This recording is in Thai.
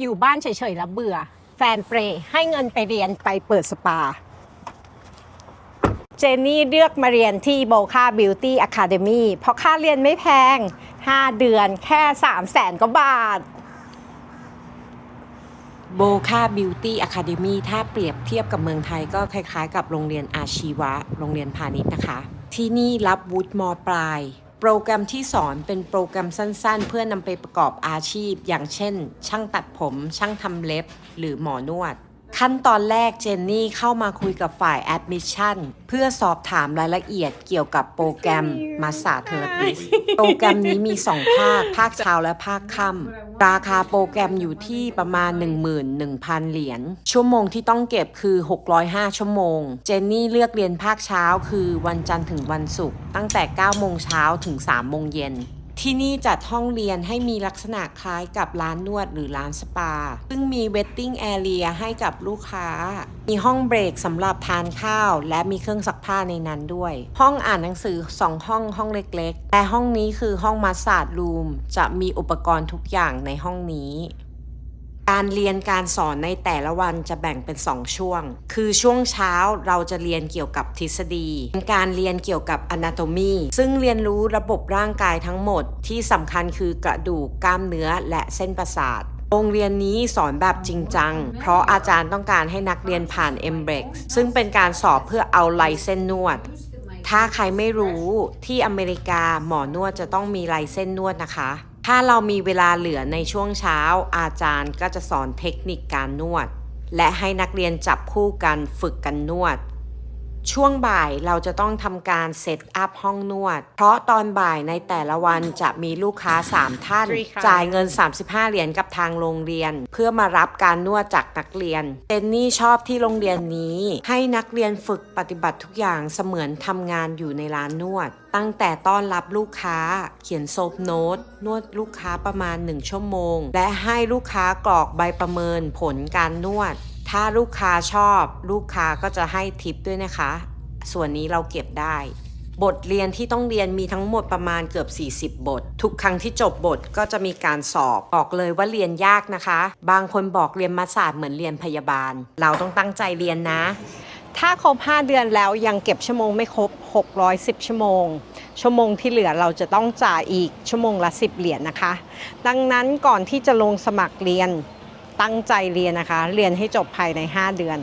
อยู่บ้านเฉยๆแล้วเบื่อ แฟนเปรให้เงินไปเรียนไปเปิดสปา เจนนี่เลือกมาเรียนที่โบคาบิวตี้อะคาเดมีเพราะค่าเรียนไม่แพง 5 เดือนแค่ 3 0 0แสนกว่าบาทโบคาบิวตี้อะคาเดมีถ้าเปรียบเทียบกับเมืองไทยก็คล้ายๆ กับโรงเรียนอาชีวะ โรงเรียนพาณิชย์นะคะ ที่นี่รับวุฒิมปลาย โปรแกรมที่สอนเป็นโปรแกรมสั้นๆ เพื่อนำไปประกอบอาชีพ อย่างเช่น ช่างตัดผม ช่างทำเล็บ หรือหมอนวด ขั้นตอนแรกเจนนี่เข้ามาคุยกับฝ่ายแอดมิชชั่นเพื่อสอบถามรายละเอียดเกี่ยวกับโปรแกรมมาส a เทอร์ปิสโปรแกรมนี้มี 2 ภาค ภาคเช้าและภาคค่ำราคาโปรแกรมอยู่ที่ประมาณ 11,000 เหรียญชั่วโมงที่ต้องเก็บคือ 605 ชั่วโมง เจนนี่เลือกเรียนภาคเช้าคือวันจันทร์ถึงวันศุกร์ตั้งแต่9โมงเช้าถึง3โมงเย็น ที่นี่จัดห้องเรียนให้มีลักษณะคล้ายกับร้านนวดหรือร้านสปา ซึ่งมีเวทติ้งแอเรียให้กับลูกค้า มีห้องเบรกสำหรับทานข้าว และมีเครื่องซักผ้าในนั้นด้วย ห้องอ่านหนังสือ 2 ห้องห้องเล็กๆ แต่ห้องนี้คือห้องมัสซาดรูม จะมีอุปกรณ์ทุกอย่างในห้องนี้ การเรียนการสอนในแต่ละวันจะแบ่งเป็น 2 ช่วง คือช่วงเช้าเราจะเรียนเกี่ยวกับทฤษฎีการเรียนเกี่ยวกับ anatomy ซึ่งเรียนรู้ระบบร่างกายทั้งหมด ที่สำคัญคือกระดูกกล้ามเนื้อและเส้นประสาทโรงเรียนนี้สอนแบบจริงจัง เพราะอาจารย์ต้องการให้นักเรียนผ่าน m b r e x ซึ่งเป็นการสอบเพื่อเอาไลเส้นนวด ถ้าใครไม่รู้ที่อเมริกาหมอนวดจะต้องมีลายเส้นนวดนะคะ ถ้าเรามีเวลาเหลือในช่วงเช้า อาจารย์ก็จะสอนเทคนิคการนวด และให้นักเรียนจับคู่กันฝึกกันนวด ช่วงบ่ายเราจะต้องทำการเซตอัพห้องนวด เพราะตอนบ่ายในแต่ละวันจะมีลูกค้า 3 ท่าน Three clients จ่ายเงิน 35 เหรียญกับทางโรงเรียน เพื่อมารับการนวดจากนักเรียนเจนนี่ชอบที่โรงเรียนนี้ ให้นักเรียนฝึกปฏิบัติทุกอย่างเสมือนทำงานอยู่ในร้านนวด ตั้งแต่ต้อนรับลูกค้า เขียนโซฟโน้ต นวดลูกค้าประมาณ 1 ชั่วโมง และให้ลูกค้ากรอกใบประเมินผลการนวด ถ้าลูกค้าชอบลูกค้าก็จะให้ทิปด้วยนะคะ ส่วนนี้เราเก็บได้ บทเรียนที่ต้องเรียนมีทั้งหมดประมาณเกือบ 40 บท ทุกครั้งที่จบบทก็จะมีการสอบบอกเลยว่าเรียนยากนะคะ บางคนบอกเรียนมาศาสตร์เหมือนเรียนพยาบาล เราต้องตั้งใจเรียนนะ ถ้าครบ 5 เดือนแล้วยังเก็บชั่วโมงไม่ครบ 610 ชั่วโมง ชั่วโมงที่เหลือเราจะต้องจ่ายอีกชั่วโมงละ 10 เหรียญนะคะ ดังนั้นก่อนที่จะลงสมัครเรียน ตั้งใจเรียนนะคะ เรียนให้จบภายใน 5 เดือน